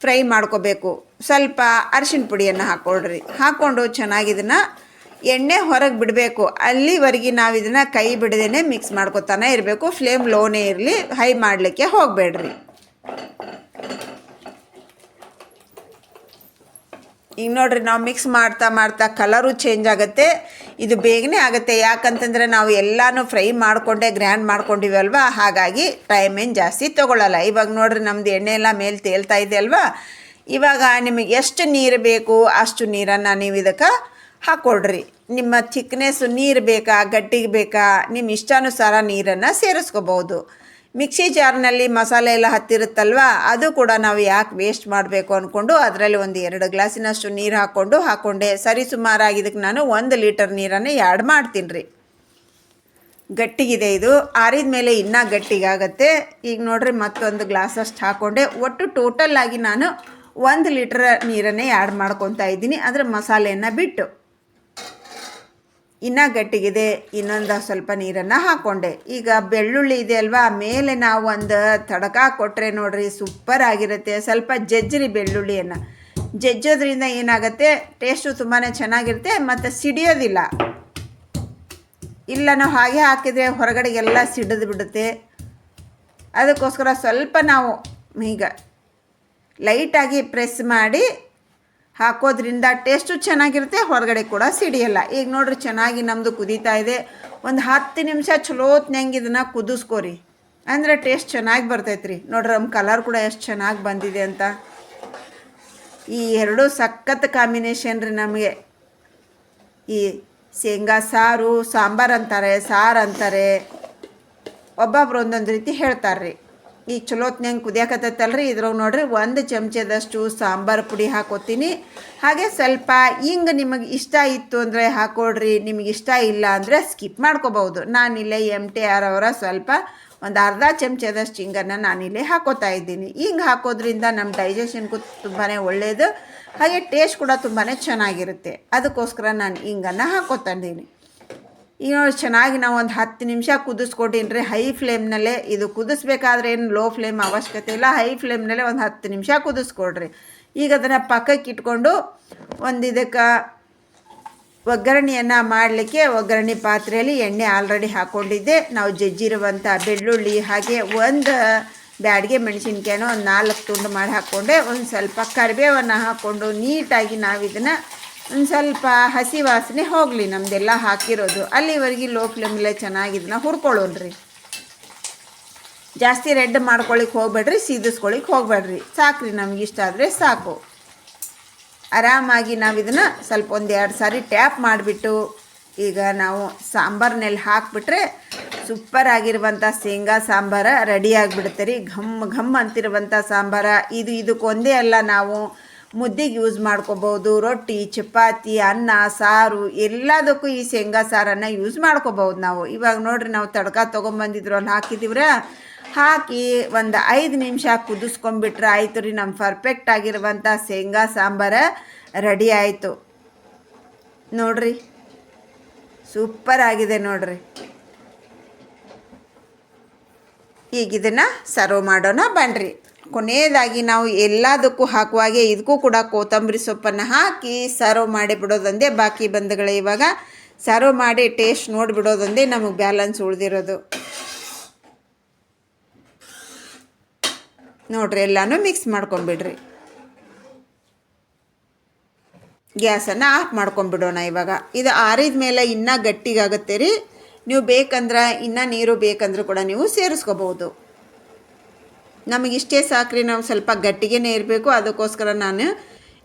ಫ್ರೈ ಮಾಡ್ಕೋಬೇಕು. ಸ್ವಲ್ಪ ಅರಿಶಿನ ಪುಡಿಯನ್ನು ಹಾಕ್ಕೊಳ್ರಿ. ಹಾಕ್ಕೊಂಡು ಚೆನ್ನಾಗಿ ಇದನ್ನು ಎಣ್ಣೆ ಹೊರಗೆ ಬಿಡಬೇಕು. ಅಲ್ಲಿವರೆಗೆ ನಾವು ಇದನ್ನು ಕೈ ಬಿಡದೇ ಮಿಕ್ಸ್ ಮಾಡ್ಕೊತಾನೆ ಇರಬೇಕು. ಫ್ಲೇಮ್ ಲೋನೇ ಇರಲಿ, ಹೈ ಮಾಡಲಿಕ್ಕೆ ಹೋಗಬೇಡ್ರಿ. ಈಗ ನೋಡ್ರಿ ನಾವು ಮಿಕ್ಸ್ ಮಾಡ್ತಾ ಮಾಡ್ತಾ ಕಲರು ಚೇಂಜ್ ಆಗುತ್ತೆ. ಇದು ಬೇಗನೆ ಆಗುತ್ತೆ. ಯಾಕಂತಂದರೆ ನಾವು ಎಲ್ಲನೂ ಫ್ರೈ ಮಾಡಿಕೊಂಡೆ ಗ್ರ್ಯಾಂಡ್ ಮಾಡ್ಕೊಂಡಿವಲ್ವ ಹಾಗಾಗಿ ಟೈಮ್ ಏನು ಜಾಸ್ತಿ ತೊಗೊಳ್ಳಲ್ಲ ಇವಾಗ ನೋಡ್ರಿ ನಮ್ಮದು ಎಣ್ಣೆ ಎಲ್ಲ ಮೇಲೆ ತೇಲ್ತಾ ಇದೆ ಅಲ್ವಾ? ಇವಾಗ ನಿಮಗೆ ಎಷ್ಟು ನೀರು ಬೇಕು, ಅಷ್ಟು ನೀರನ್ನು ನೀವು ಇದಕ್ಕೆ ಹಾಕ್ಕೊಡ್ರಿ ನಿಮ್ಮ ಥಿಕ್ನೆಸ್ಸು ನೀರು ಬೇಕಾ, ಗಟ್ಟಿಗೆ ಬೇಕಾ ನಿಮ್ಮ ಇಷ್ಟಾನುಸಾರ ನೀರನ್ನು ಸೇರಿಸ್ಕೋಬೋದು ಮಿಕ್ಸಿ ಜಾರ್ನಲ್ಲಿ ಮಸಾಲೆ ಎಲ್ಲ ಹತ್ತಿರುತ್ತಲ್ವ, ಅದು ಕೂಡ ನಾವು ಯಾಕೆ ವೇಸ್ಟ್ ಮಾಡಬೇಕು ಅಂದ್ಕೊಂಡು ಅದರಲ್ಲಿ ಒಂದು ಎರಡು ಗ್ಲಾಸಿನಷ್ಟು ನೀರು ಹಾಕ್ಕೊಂಡು ಹಾಕ್ಕೊಂಡೆ ಸರಿ ಸುಮಾರಾಗಿ ಇದಕ್ಕೆ ನಾನು ಒಂದು ಲೀಟರ್ ನೀರನ್ನು ಆ್ಯಡ್ ಮಾಡ್ತೀನಿ ರೀ ಗಟ್ಟಿಗಿದೆ ಇದು. ಆರಿದ ಮೇಲೆ ಇನ್ನೂ ಗಟ್ಟಿಗಾಗತ್ತೆ. ಈಗ ನೋಡ್ರಿ ಮತ್ತೊಂದು ಗ್ಲಾಸಷ್ಟು ಹಾಕ್ಕೊಂಡೆ ಒಟ್ಟು ಟೋಟಲ್ ಆಗಿ ನಾನು ಒಂದು ಲೀಟರ್ ನೀರನ್ನೇ ಆ್ಯಡ್ ಮಾಡ್ಕೊತಾ ಇದ್ದೀನಿ. ಅದರ ಮಸಾಲೆಯನ್ನು ಬಿಟ್ಟು. ಇನ್ನೂ ಗಟ್ಟಿಗಿದೆ, ಇನ್ನೊಂದು ಸ್ವಲ್ಪ ನೀರನ್ನು ಹಾಕ್ಕೊಂಡೆ ಈಗ ಬೆಳ್ಳುಳ್ಳಿ ಇದೆ ಅಲ್ವಾ, ಮೇಲೆ ನಾವು ಒಂದು ತಡಕ ಕೊಟ್ಟರೆ ನೋಡ್ರಿ ಸೂಪರ್ ಆಗಿರುತ್ತೆ. ಸ್ವಲ್ಪ ಜಜ್ಜರಿ ಬೆಳ್ಳುಳ್ಳಿಯನ್ನು. ಜಜ್ಜೋದ್ರಿಂದ ಏನಾಗುತ್ತೆ ಟೇಸ್ಟು ತುಂಬಾ ಚೆನ್ನಾಗಿರುತ್ತೆ, ಮತ್ತು ಸಿಡಿಯೋದಿಲ್ಲ. ಇಲ್ಲ ನಾವು ಹಾಗೆ ಹಾಕಿದರೆ ಹೊರಗಡೆಗೆಲ್ಲ ಸಿಡಿದು ಬಿಡುತ್ತೆ. ಅದಕ್ಕೋಸ್ಕರ ಸ್ವಲ್ಪ ನಾವು ಈಗ ಲೈಟಾಗಿ ಪ್ರೆಸ್ ಮಾಡಿ ಹಾಕೋದ್ರಿಂದ ಟೇಸ್ಟು ಚೆನ್ನಾಗಿರುತ್ತೆ, ಹೊರಗಡೆ ಕೂಡ ಸಿಡಿಯಲ್ಲ. ಈಗ ನೋಡ್ರಿ, ಚೆನ್ನಾಗಿ ನಮ್ಮದು ಕುದೀತಾ ಇದೆ. ಒಂದು ಹತ್ತು ನಿಮಿಷ ಚಲೋತ್ನಂಗೆ ಇದನ್ನು ಕುದಿಸ್ಕೋರಿ. ಅಂದರೆ ಟೇಸ್ಟ್ ಚೆನ್ನಾಗಿ ಬರ್ತೈತೆ ರೀ ನೋಡ್ರಿ ನಮ್ಮ ಕಲರ್ ಕೂಡ ಎಷ್ಟು ಚೆನ್ನಾಗಿ ಬಂದಿದೆ ಅಂತ. ಈ ಎರಡು ಸಖತ್ ಕಾಂಬಿನೇಷನ್ ರೀ ನಮಗೆ. ಈ ಶೇಂಗಾ ಸಾರು, ಸಾಂಬಾರು ಅಂತಾರೆ, ಸಾರು ಅಂತಾರೆ. ಒಬ್ಬೊಬ್ರು ಒಂದೊಂದು ರೀತಿ ಹೇಳ್ತಾರೆ ರೀ ಈಗ ಚಲೋತ್ನಂಗೆ ಕುದಿಯಾಕತ್ತೈತಲ್ರಿ? ಇದ್ರಾಗ ನೋಡ್ರಿ, ಒಂದು ಚಮಚದಷ್ಟು ಸಾಂಬಾರು ಪುಡಿ ಹಾಕೋತೀನಿ. ಹಾಗೆ ಸ್ವಲ್ಪ ಹಿಂಗೆ ನಿಮಗೆ ಇಷ್ಟ ಇತ್ತು ಅಂದರೆ ಹಾಕೊಡ್ರಿ, ನಿಮಗೆ ಇಷ್ಟ ಇಲ್ಲ ಅಂದರೆ ಸ್ಕಿಪ್ ಮಾಡ್ಕೋಬಹುದು. ನಾನಿಲ್ಲೇ ಎಂ ಟಿ ಆರ್ ಅವರ ಸ್ವಲ್ಪ ಒಂದು ಅರ್ಧ ಚಮಚದಷ್ಟು ಹಿಂಗನ್ನು ನಾನಿಲ್ಲೇ ಹಾಕೋತಾ ಇದ್ದೀನಿ. ಹಿಂಗೆ ಹಾಕೋದ್ರಿಂದ ನಮ್ಮ ಡೈಜೆಷನ್ಗೂ ತುಂಬಾ ಒಳ್ಳೆಯದು ಹಾಗೆ ಟೇಸ್ಟ್ ಕೂಡ ತುಂಬಾ ಚೆನ್ನಾಗಿರುತ್ತೆ. ಅದಕ್ಕೋಸ್ಕರ ನಾನು ಹಿಂಗನ್ನು ಹಾಕೋತಾಯಿದ್ದೀನಿ ಈಗ ನೋಡಿ ಚೆನ್ನಾಗಿ ನಾವು ಒಂದು ಹತ್ತು ನಿಮಿಷ ಕುದಿಸ್ಕೊಟ್ಟಿನಿ ಹೈ ಫ್ಲೇಮ್ನಲ್ಲೇ ಇದು ಕುದಿಸ್ಬೇಕಾದ್ರೆ ಏನು ಲೋ ಫ್ಲೇಮ್ ಅವಶ್ಯಕತೆ ಇಲ್ಲ. ಹೈ ಫ್ಲೇಮ್ನಲ್ಲೇ ಒಂದು ಹತ್ತು ನಿಮಿಷ ಕುದಿಸ್ಕೊಡ್ರಿ. ಈಗ ಅದನ್ನು ಪಕ್ಕಕ್ಕೆ ಇಟ್ಕೊಂಡು ಒಂದು ಇದಕ್ಕೆ ಒಗ್ಗರಣೆಯನ್ನು ಮಾಡಲಿಕ್ಕೆ ಒಗ್ಗರಣೆ ಪಾತ್ರೆಯಲ್ಲಿ ಎಣ್ಣೆ ಆಲ್ರೆಡಿ ಹಾಕ್ಕೊಂಡಿದ್ದೆ ನಾವು ಜಜ್ಜಿರುವಂಥ ಬೆಳ್ಳುಳ್ಳಿ ಹಾಗೆ ಒಂದು ಬ್ಯಾಡಿಗೆ ಮೆಣಸಿನ್ಕಾಯಿನ ಒಂದು ನಾಲ್ಕು ತುಂಡು ಮಾಡಿ ಹಾಕ್ಕೊಂಡೆ. ಒಂದು ಸ್ವಲ್ಪ ಕರಿಬೇವನ್ನು ಹಾಕ್ಕೊಂಡು ನೀಟಾಗಿ ನಾವು ಇದನ್ನು ಒಂದು ಸ್ವಲ್ಪ ಹಸಿ ವಾಸನೆ ಹೋಗಲಿ, ನಮ್ದೆಲ್ಲ ಹಾಕಿರೋದು. ಅಲ್ಲಿವರೆಗೆ ಲೋ ಫ್ಲೇಮಲ್ಲೇ ಚೆನ್ನಾಗಿ ಇದನ್ನ ಹುರ್ಕೊಳ್ಳೋಣ್ರಿ. ಜಾಸ್ತಿ ರೆಡ್ ಮಾಡ್ಕೊಳಿಕ್ಕೆ ಹೋಗ್ಬೇಡ್ರಿ ಸೀದಿಸ್ಕೊಳಿಕ್ಕೆ ಹೋಗ್ಬೇಡ್ರಿ. ಸಾಕ್ರಿ, ನಮ್ಗೆ ಇಷ್ಟ ಆದರೆ ಸಾಕು. ಆರಾಮಾಗಿ ನಾವು ಇದನ್ನು ಸ್ವಲ್ಪ ಒಂದು ಎರಡು ಸಾರಿ ಟ್ಯಾಪ್ ಮಾಡಿಬಿಟ್ಟು, ಈಗ ನಾವು ಸಾಂಬಾರ್ನಲ್ಲಿ ಹಾಕಿಬಿಟ್ರೆ ಸೂಪರ್ ಆಗಿರುವಂಥ ಶೇಂಗಾ ಸಾಂಬಾರ ರೆಡಿ ಆಗಿಬಿಡುತ್ತೆ ರೀ. ಘಮ್ ಘಮ್ ಅಂತಿರುವಂಥ ಸಾಂಬಾರ. ಇದು ಇದಕ್ಕೊಂದೇ ಅಲ್ಲ ನಾವು ಮುದ್ದೆಗೆ ಯೂಸ್ ಮಾಡ್ಕೋಬೋದು ರೊಟ್ಟಿ, ಚಪಾತಿ, ಅನ್ನ, ಸಾರು, ಎಲ್ಲದಕ್ಕೂ ಈ ಶೇಂಗಾ ಸಾರನ್ನ ಯೂಸ್ ಮಾಡ್ಕೋಬೋದು ನಾವು. ಇವಾಗ ನೋಡ್ರಿ ನಾವು ತಡ್ಕ ತೊಗೊಂಬಂದಿದ್ರು ಅಲ್ಲಿ ಹಾಕಿದಿವ್ರ, ಹಾಕಿ ಒಂದು ಐದು ನಿಮಿಷ ಕುದಿಸ್ಕೊಂಡ್ಬಿಟ್ರೆ ಆಯಿತು ರೀ ನಮ್ಮ ಪರ್ಫೆಕ್ಟ್ ಆಗಿರುವಂಥ ಶೇಂಗಾ ಸಾಂಬಾರ ರೆಡಿ ಆಯಿತು. ನೋಡ್ರಿ ಸೂಪರ್ ಆಗಿದೆ ನೋಡ್ರಿ. ಈಗ ಇದನ್ನು ಸರ್ವ್ ಮಾಡೋಣ ಬನ್ರಿ. ಕೊನೆಯದಾಗಿ ನಾವು ಎಲ್ಲದಕ್ಕೂ ಹಾಕುವಾಗೆ ಇದಕ್ಕೂ ಕೂಡ ಕೊತ್ತಂಬರಿ ಸೊಪ್ಪನ್ನು ಹಾಕಿ ಸರ್ವ್ ಮಾಡಿ ಬಿಡೋದೊಂದೇ ಬಾಕಿ ಬಂಧುಗಳೇ ಇವಾಗ. ಸರ್ವ್ ಮಾಡಿ ಟೇಸ್ಟ್ ನೋಡಿಬಿಡೋದೊಂದೇ ನಮಗೆ ಬ್ಯಾಲೆನ್ಸ್ ಉಳಿದಿರೋದು. ನೋಡ್ರಿ, ಎಲ್ಲನೂ ಮಿಕ್ಸ್ ಮಾಡ್ಕೊಂಬಿಡ್ರಿ. ಗ್ಯಾಸನ್ನು ಆಫ್ ಮಾಡ್ಕೊಂಬಿಡೋಣ ಇವಾಗ. ಇದು ಆರಿದ ಮೇಲೆ ಇನ್ನೂ ಗಟ್ಟಿಗಾಗುತ್ತೆ ರೀ. ನೀವು ಬೇಕಂದ್ರೆ, ಇನ್ನೂ ನೀರು ಬೇಕಂದ್ರೂ ಕೂಡ ನೀವು ಸೇರಿಸ್ಕೋಬೋದು ನಮಗಿಷ್ಟೇ ಸಾಕ್ರಿ, ನಾವು ಸ್ವಲ್ಪ ಗಟ್ಟಿಗೆನೇ ಇರಬೇಕು. ಅದಕ್ಕೋಸ್ಕರ ನಾನು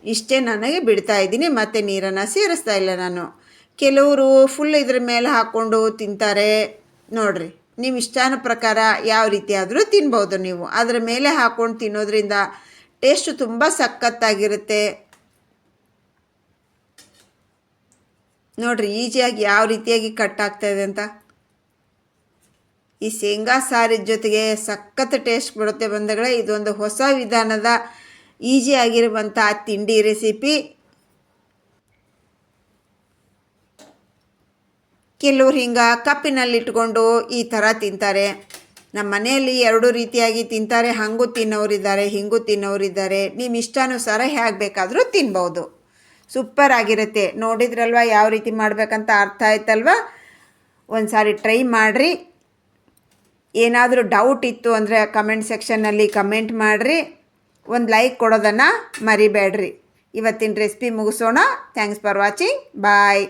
ಇಷ್ಟೇ ನನಗೆ ಬಿಡ್ತಾ ಇದ್ದೀನಿ, ಮತ್ತು ನೀರನ್ನು ಸೇರಿಸ್ತಾ ಇಲ್ಲ ನಾನು. ಕೆಲವರು ಫುಲ್ ಇದ್ರ ಮೇಲೆ ಹಾಕ್ಕೊಂಡು ತಿಂತಾರೆ. ನೋಡಿರಿ ನಿಮ್ಮ ಇಷ್ಟಾನ ಪ್ರಕಾರ ಯಾವ ರೀತಿ ಆದರೂ ತಿನ್ಬೋದು ನೀವು. ಅದರ ಮೇಲೆ ಹಾಕ್ಕೊಂಡು ತಿನ್ನೋದ್ರಿಂದ ಟೇಸ್ಟು ತುಂಬ ಸಖತ್ತಾಗಿರುತ್ತೆ. ನೋಡಿರಿ ಈಜಿಯಾಗಿ ಯಾವ ರೀತಿಯಾಗಿ ಕಟ್ ಆಗ್ತಾಯಿದೆ ಅಂತ. ಈ ಶೇಂಗಾ ಸಾರಿದ ಜೊತೆಗೆ ಸಖತ್ ಟೇಸ್ಟ್ ಬರುತ್ತೆ ಬಂಧುಗಳೇ. ಇದೊಂದು ಹೊಸ ವಿಧಾನದ ಈಜಿ ಆಗಿರುವಂಥ ತಿಂಡಿ ರೆಸಿಪಿ ಕೆಲವ್ರು ಹಿಂಗೆ ಕಪ್ಪಿನಲ್ಲಿಟ್ಕೊಂಡು ಈ ಥರ ತಿಂತಾರೆ. ನಮ್ಮ ಮನೆಯಲ್ಲಿ ಎರಡು ರೀತಿಯಾಗಿ ತಿಂತಾರೆ. ಹಾಗೂ ತಿನ್ನೋರಿದ್ದಾರೆ, ಹಿಂಗೂ ತಿನ್ನೋರಿದ್ದಾರೆ. ನಿಮ್ಮ ಇಷ್ಟಾನುಸಾರ ಹೇಗೆ ಬೇಕಾದರೂ ತಿನ್ಬೋದು. ಸೂಪರ್ ಆಗಿರುತ್ತೆ. ನೋಡಿದ್ರಲ್ವ, ಯಾವ ರೀತಿ ಮಾಡಬೇಕಂತ ಅರ್ಥ ಆಯ್ತಲ್ವ? ಒಂದು ಸಾರಿ ಟ್ರೈ ಮಾಡಿರಿ. ಏನಾದರೂ ಡೌಟ್ ಇತ್ತು ಅಂದರೆ ಕಮೆಂಟ್ ಸೆಕ್ಷನ್ನಲ್ಲಿ ಕಮೆಂಟ್ ಮಾಡಿರಿ. ಒಂದು ಲೈಕ್ ಕೊಡೋದನ್ನು ಮರಿಬೇಡ್ರಿ. ಇವತ್ತಿನ ರೆಸಿಪಿ ಮುಗಿಸೋಣ. Thanks for watching bye